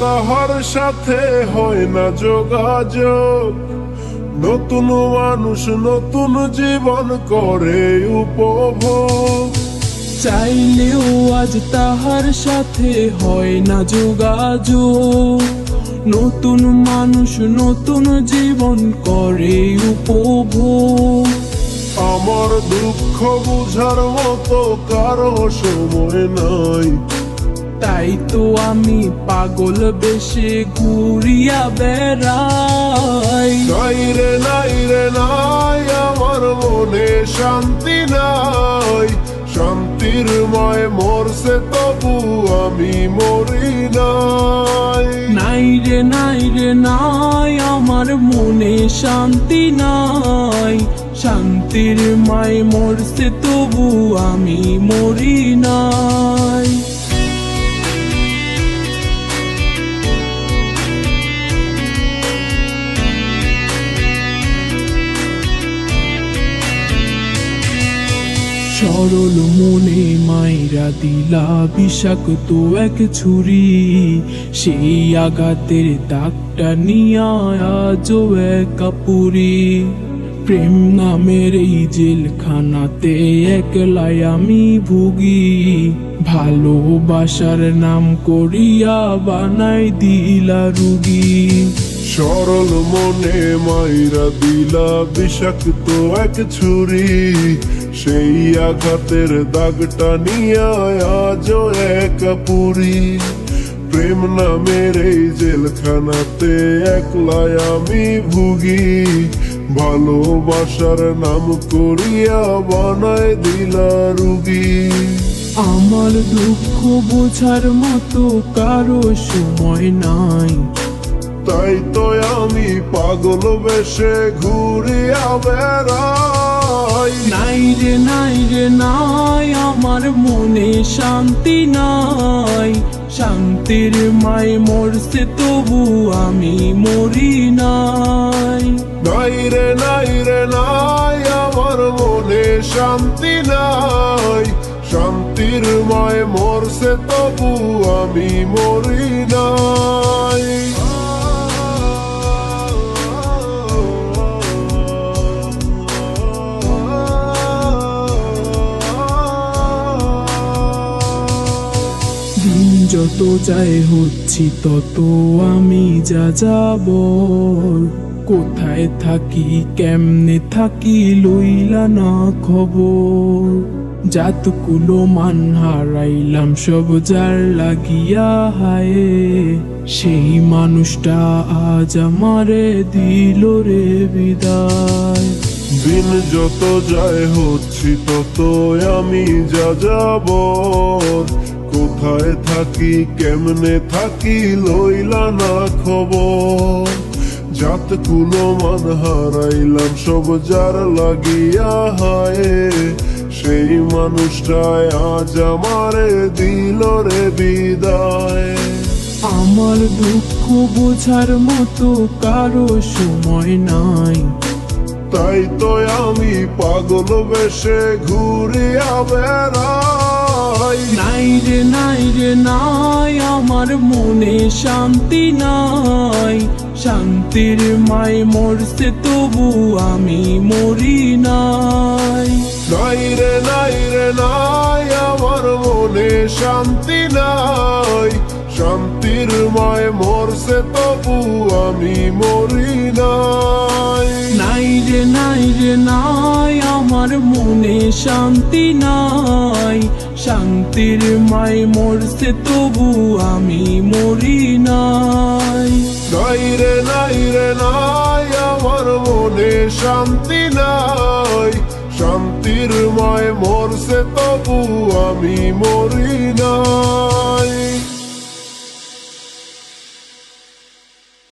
তাহার সাথে হয় না যোগাযোগ। নতুন মানুষ নতুন জীবন করে উপভোগ। চাইলেও আজ তাহার সাথে হয় না যোগাযোগ। নতুন মানুষ নতুন জীবন করে উপভোগ। আমার দুঃখ বুঝার মতো কারও সময় নাই। তাই তো আমি পাগল বেশে ঘুরিয়া বেড়াই। নাই রে নাই রে নাই আমার মনে শান্তি নাই। শান্তির ময় মরছে তবু আমি মরি নাই। নাই রে নাই রে নাই আমার মনে শান্তি নাই। শান্তির মায় মরছে তবু আমি মরি নাই। সরল মনে মাইরা দিলা বিষাক্ত এক ছুরি। সেই আঘাতের দাগটা নিয়া এক পুরি প্রেম নামের এই জেলখানাতে একলাই আমি ভুগি। ভালোবাসার নাম করিয়া বানাই দিলা রুগী। সরল মনে মাইরা দিলা বিষাক্ত এক ছুরি। সেই আঘাতের দাগটা নিয়ে আজও এক পুরি। প্রেম নামের এই জেলখানাতে একলাই আমি ভুগি। ভালোবাসার নাম করিয়া বানায় দিলা রুগী। আমার দুঃখ বোঝার মতো কারও সময় নাই। তাই তো আমি পাগল বেশে ঘুরিয়া বেড়াই নাই রে নাই রে, নাই, আমার মনে শান্তি নাই। শান্তির মায় মরছে তবু আমি মরি নাই। নাই রে নাই রে, নাই, আমার মনে শান্তি নাই। শান্তির মায় মরছে তবু আমি মরি যত যায় হচ্ছি তত আমি যা যাব। কোথায় থাকি, কেমনে থাকি, লইলা না খবর। জাতকুলো মান হারাইলাম, সব যার লাগিয়া হায়। সেই মানুষটা আজ আমারে দিল রে বিদায়। দিন যত যায় হচ্ছি তত আমি যা যাব। কোথায় থাকি কেমনে থাকি লইলা না খবর। জাত কুলো মান হারাইলাম সব যার লাগিয়া হায়। সেই মানুষটাই আজ আমারে দিল রে বিদায়। আমার দুঃখ বোঝার মতো কারও সময় নাই। তাই তো আমি পাগল বেশে ঘুরিয়া বেড়াই। নাই রে নাই রে নাই আমার মনে শান্তি নাই। শান্তির মায় মরছে তবু আমি মরি নাই। নাই রে নাই রে নাই আমার মনে শান্তি নাই। শান্তির মায় মরছে তবু আমি মরি নাই। নাই রে নাই রে নাই আমার মনে শান্তি নাই। শান্তির মাই মরছে তবু আমি মরি নাই। নাই রে নাই রে, নাই, আমার মনে শান্তি নাই। শান্তির মায় মরছে তবু আমি মরি নাই।